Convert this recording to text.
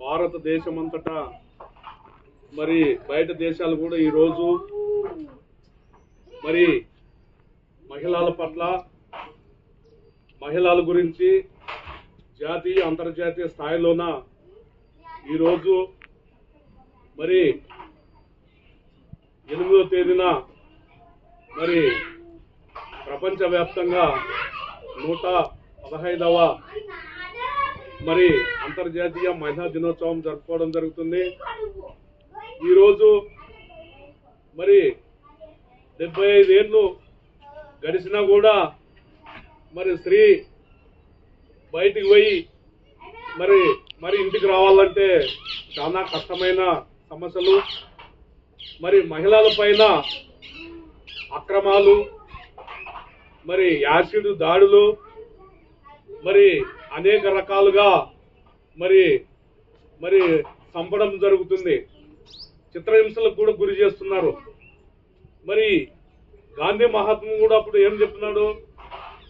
భారతదేశం అంతటా మరి బయట దేశాలు కూడా ఈరోజు మరి మహిళల పట్ల మహిళల గురించి జాతీయ అంతర్జాతీయ స్థాయిలోన ఈరోజు మరి ఎనిమిదో తేదీన మరి ప్రపంచవ్యాప్తంగా నూట పదహైదవ మరి అంతర్జాతీయ మహిళా దినోత్సవం జరుపుకోవడం జరుగుతుంది. ఈరోజు మరి డెబ్బై ఐదేళ్ళు గడిచినా కూడా మరి స్త్రీ బయటికి పోయి మరి మరి ఇంటికి రావాలంటే చాలా కష్టమైన సమస్యలు. మరి మహిళల పైన అక్రమాలు మరి యాసిడ్ దాడులు మరి అనేక రకాలుగా మరి మరి చంపడం జరుగుతుంది. చిత్రహింసలకు కూడా గురి చేస్తున్నారు. మరి గాంధీ మహాత్మ కూడా అప్పుడు ఏం చెప్తున్నాడు?